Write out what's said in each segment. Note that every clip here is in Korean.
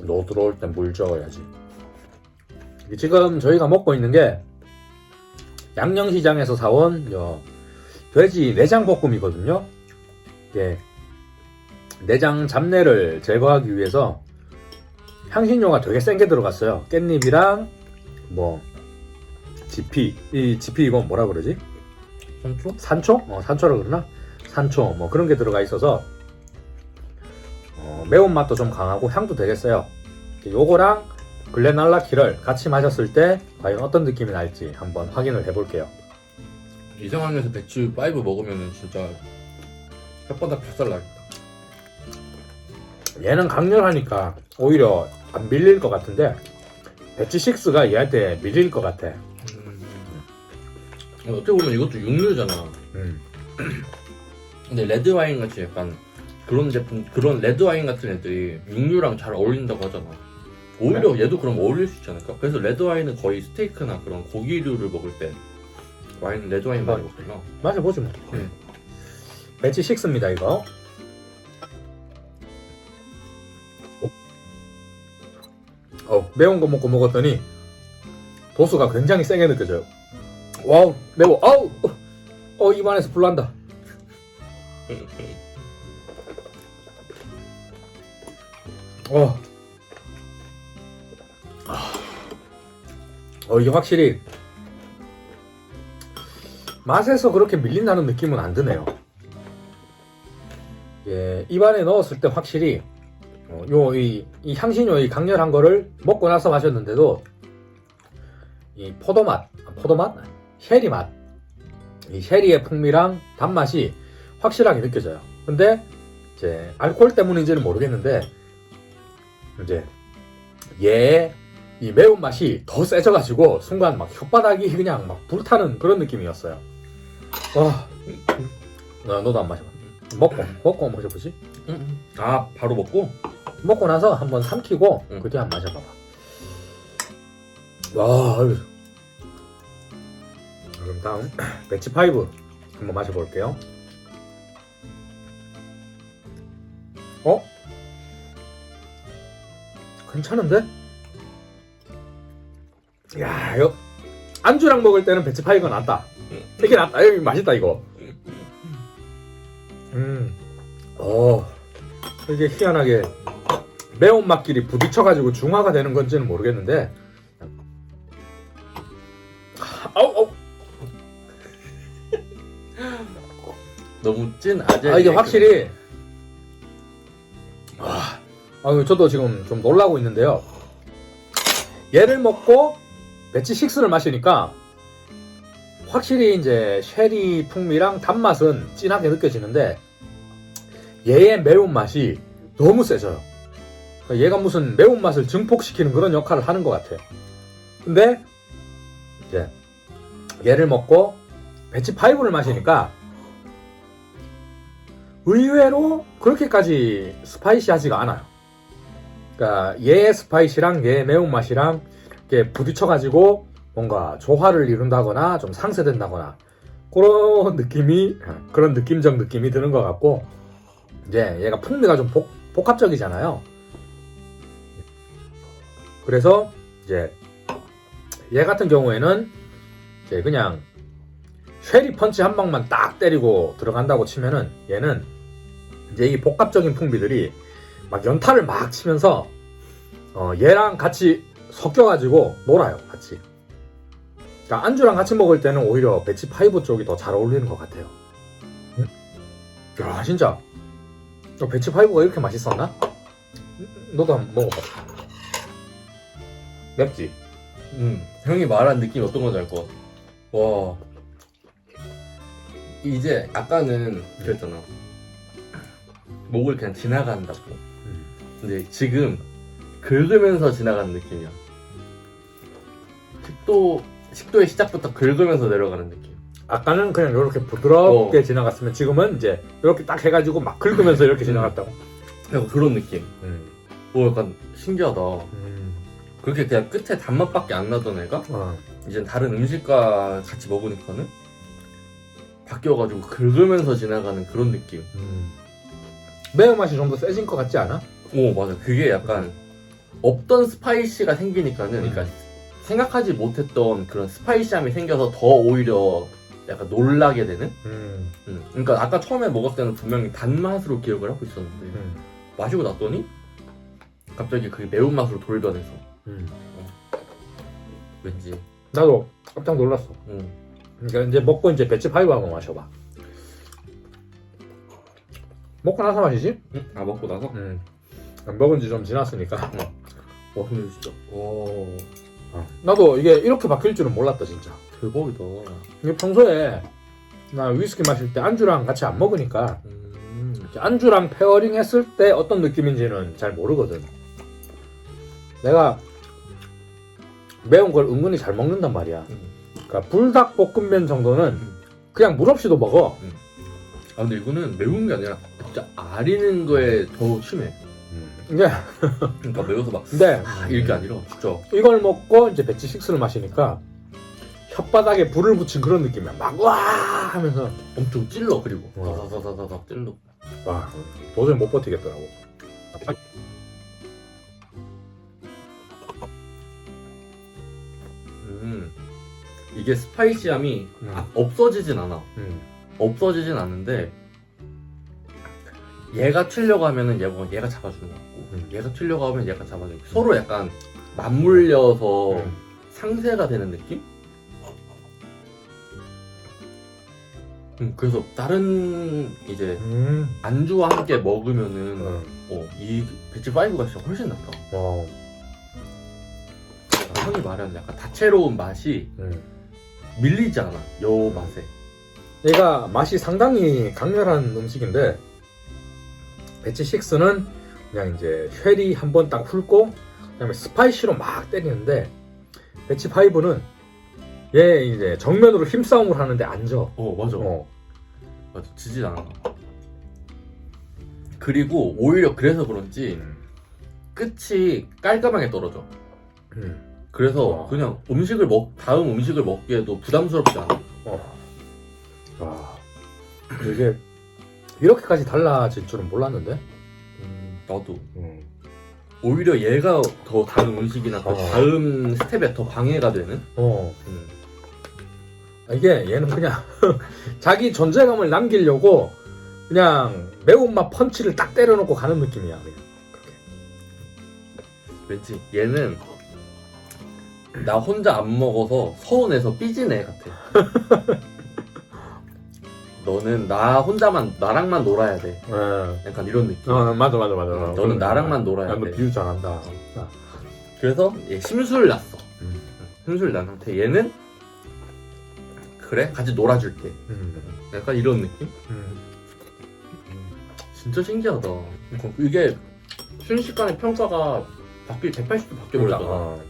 노 들어올 땐물 저어야지. 지금 저희가 먹고 있는 게 양념시장에서 사온 요 돼지 내장 볶음이거든요. 이게 내장 잡내를 제거하기 위해서 향신료가 되게 센게 들어갔어요. 깻잎이랑 뭐 지피 이 지피 이건 뭐라 그러지? 산초? 산초? 어, 산초라 그러나? 산초 뭐 그런 게 들어가 있어서 어, 매운맛도 좀 강하고 향도 되게 세요. 요거랑 글렌알라 키를 같이 마셨을 때 과연 어떤 느낌이 날지 한번 확인을 해볼게요. 이 상황에서 배추 5 먹으면 진짜 혓바닥 펴살 나겠다. 얘는 강렬하니까 오히려 안 밀릴 것 같은데 배치 6가 얘한테 밀릴 것 같아. 음. 어떻게 보면 이것도 육류잖아. 음. 근데 레드 와인 같이 약간 그런 제품 그런 레드 와인 같은 애들이 육류랑 잘 어울린다고 하잖아. 오히려 얘도 그럼 어울릴 수 있지 않을까? 그래서 레드 와인은 거의 스테이크나 그런 고기류를 먹을 때 와인 레드 와인 많이 먹구나. 마셔보지 뭐. 음. 배치 6입니다 이거. 어, 매운 거 먹고 먹었더니 도수가 굉장히 세게 느껴져요. 와우 매워. 아우 어, 어 입안에서 불난다. 어. 아. 어 이게 확실히 맛에서 그렇게 밀린다는 느낌은 안 드네요. 예, 입안에 넣었을 때 확실히 어, 요 이 이 향신료 이 강렬한 거를 먹고 나서 마셨는데도 이 포도 맛, 아, 포도 맛, 쉐리 맛, 이 쉐리의 풍미랑 단맛이 확실하게 느껴져요. 근데 이제 알코올 때문인지는 모르겠는데 이제 얘의 이 매운 맛이 더 세져가지고 순간 막 혓바닥이 그냥 막 불타는 그런 느낌이었어요. 와, 너, 너도 안 마셔봐. 먹고 먹고 한번 마셔보지. 음. 아 바로 먹고? 먹고 나서 한번 삼키고 응. 그때 한번 마셔봐봐. 와, 아유. 그럼 다음 배치 파이브 한번 마셔볼게요. 괜찮은데? 야, 이거 안주랑 먹을 때는 배치 파이브가 낫다. 응. 이게 낫다. 이거 맛있다 이거. 음, 어, 이게 희한하게 매운맛끼리 부딪혀가지고 중화가 되는 건지는 모르겠는데 아우 아우 너무 찐 아재. 아 이게 확실히 아, 아 저도 지금 좀 놀라고 있는데요. 얘를 먹고 배치 6를 마시니까 확실히 이제 쉐리 풍미랑 단맛은 진하게 느껴지는데 얘의 매운맛이 너무 세져요. 그러니까 얘가 무슨 매운맛을 증폭시키는 그런 역할을 하는 것 같아. 근데 이제 얘를 먹고 배치 5를 마시니까 의외로 그렇게까지 스파이시하지가 않아요. 그러니까 얘의 스파이시랑 얘의 매운맛이랑 이렇게 부딪혀가지고 뭔가 조화를 이룬다거나 좀 상쇄된다거나 그런 느낌이 그런 느낌적 느낌이 드는 것 같고 이제 얘가 풍미가 좀 복, 복합적이잖아요. 그래서 이제 얘 같은 경우에는 이제 그냥 쉐리 펀치 한 방만 딱 때리고 들어간다고 치면은 얘는 이제 이 복합적인 풍미들이 막 연타를 막 치면서 어, 얘랑 같이 섞여가지고 놀아요 같이. 그러니까 안주랑 같이 먹을 때는 오히려 배치 파이브 쪽이 더 잘 어울리는 것 같아요. 응? 야 진짜 어, 배치 파이브가 이렇게 맛있었나? 너도 한번 먹어봐. 맵지? 음, 형이 말한 느낌 어떤 건지 알것 같아. 와. 이제 아까는 그랬잖아. 목을 그냥 지나간다고. 근데 지금 긁으면서 지나가는 느낌이야. 식도, 식도의 시작부터 긁으면서 내려가는 느낌. 아까는 그냥 이렇게 부드럽게 어. 지나갔으면 지금은 이제 이렇게 딱 해가지고 막 긁으면서 이렇게 지나갔다고. 약간 그런 느낌. 음. 오, 약간 신기하다. 음. 그렇게 그냥 끝에 단맛밖에 안 나던 애가 어. 이제 다른 음식과 같이 먹으니까는 바뀌어가지고 긁으면서 지나가는 그런 느낌. 음. 매운맛이 좀 더 세진 것 같지 않아? 오 맞아 그게 약간 없던 스파이시가 생기니까는 음. 그러니까 생각하지 못했던 그런 스파이시함이 생겨서 더 오히려 약간 놀라게 되는. 음, 음. 그러니까 아까 처음에 먹었을 때는 분명히 단맛으로 기억을 하고 있었는데 음, 마시고 났더니 갑자기 그게 매운맛으로 돌변해서 음. 왠지 나도 깜짝 놀랐어. 음. 그러니까 이제 먹고 이제 배치 파이브 한번 마셔봐. 먹고 나서 마시지? 음? 아 먹고 나서? 음. 먹은 지 좀 지났으니까. 와 근데 진짜 와 나도 이게 이렇게 바뀔 줄은 몰랐다 진짜. 대박이다 이게 평소에 나 위스키 마실 때 안주랑 같이 안 먹으니까 음. 안주랑 페어링 했을 때 어떤 느낌인지는 잘 모르거든. 내가 매운 걸 은근히 잘 먹는단 말이야. 음. 그러니까 불닭볶음면 정도는 그냥 물 없이도 먹어. 아 근데 이거는 매운 게 아니라 진짜 아리는 거에 더 심해 이게 그러니까 매워서 막 근데 아, 이게 아니라 진짜 이걸 먹고 이제 배치 식스를 마시니까 혓바닥에 불을 붙인 그런 느낌이야. 막 와! 하면서. 엄청 찔러 그리고. 와. 다다다다다 찔러. 와. 도저히 못 버티겠더라고. 음. 이게 스파이시함이 음. 아, 없어지진 않아. 음. 없어지진 않는데 얘가 튀려고 하면은 얘가 얘가 잡아주는 것 같고 음. 얘가 튀려고 하면 얘가 잡아주고 서로 약간 맞물려서 음. 상쇄가 되는 느낌? 음, 그래서 다른 이제 음. 안주와 함께 먹으면은 음. 어, 이 배치 5가 진짜 훨씬 낫다. 와. 형이 말하는 약간 다채로운 맛이 음. 밀리지 않아. 요 맛에. 얘가 맛이 상당히 강렬한 음식인데 배치 6는 그냥 이제 쉐리 한 번 딱 훑고 그다음에 스파이시로 막 때리는데 배치 5는 얘 이제 정면으로 힘싸움을 하는데 안 져. 어 맞아. 어. 맞아. 지지 않아. 그리고 오히려 그래서 그런지 끝이 깔끔하게 떨어져. 음. 그래서 어. 그냥 음식을 먹 다음 음식을 먹기에도 부담스럽지 않아. 어. 와. 이게 이렇게까지 달라질 줄은 몰랐는데. 음, 나도 음. 오히려 얘가 더 다른 음식이나 그 어. 다음 스텝에 더 방해가 되는. 어. 음. 이게 얘는 그냥 자기 존재감을 남기려고 그냥 매운맛 펀치를 딱 때려놓고 가는 느낌이야. 그냥. 왠지 얘는 나 혼자 안 먹어서 서운해서 삐진 애 같아. 너는 나 혼자만 나랑만 놀아야 돼. 어, 약간 이런 느낌. 어, 맞아, 맞아, 맞아. 응, 너는 나랑만 놀아야 야, 너 돼. 비유 잘한다. 아, 그래서 얘 심술 났어. 음. 심술 난 상태. 얘는 그래 같이 놀아줄게. 음, 약간 이런 느낌? 음. 진짜 신기하다. 그러니까 이게 순식간에 평가가 바뀔 180도 바뀌어버렸잖아. 어,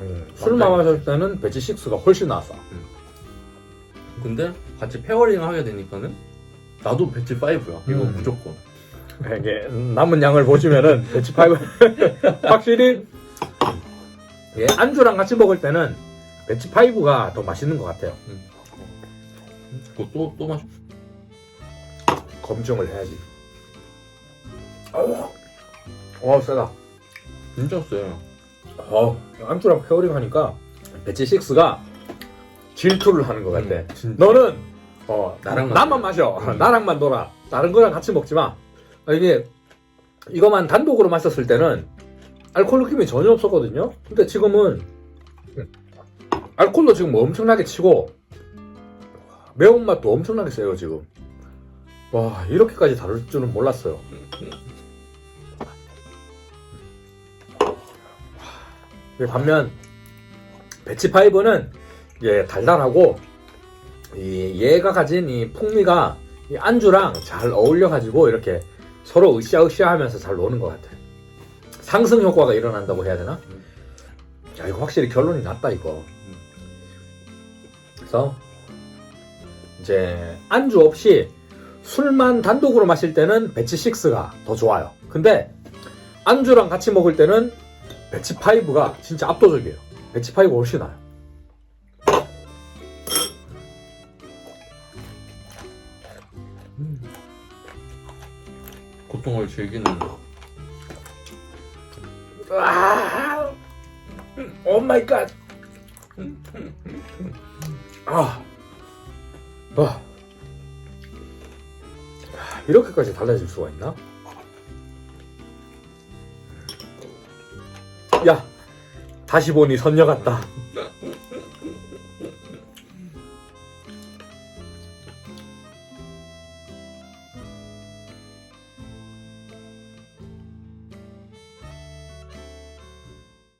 음. 술 마실 때는 배지 6가 훨씬 나았어. 근데 같이 페어링 하게 되니까는 나도 배치 5야. 이거 음. 무조건. 이게 남은 양을 보시면은 배치 5 확실히 예, 안주랑 같이 먹을 때는 배치 5가 더 맛있는 것 같아요. 그거 또, 또 마셔. 검증을 해야지. 어, 어 세다. 진짜 쎄. 어, 안주랑 페어링 하니까 배치 6가 질투를 하는 것 같아. 음. 너는 어 나랑만 나만 마셔. 음. 나랑만 놀아. 다른 거랑 같이 먹지 마. 아, 이게 이거만 단독으로 마셨을 때는 알코올 느낌이 전혀 없었거든요. 근데 지금은 알코올도 지금 엄청나게 치고 매운맛도 엄청나게 세요 지금. 와 이렇게까지 다를 줄은 몰랐어요. 그 반면 배치 파이브는 예 달달하고 이 얘가 가진 이 풍미가 이 안주랑 잘 어울려 가지고 이렇게 서로 으쌰으쌰 하면서 잘 노는 것 같아. 상승 효과가 일어난다고 해야 되나? 야 이거 확실히 결론이 났다 이거. 그래서 이제 안주 없이 술만 단독으로 마실 때는 배치 6가 더 좋아요. 근데 안주랑 같이 먹을 때는 배치 5가 진짜 압도적이에요. 배치 5가 훨씬 나아요. 고통을 즐기는 아, 오 마이 갓. 아, 아, 이렇게까지 달라질 수가 있나? 야, 다시 보니 선녀 같다.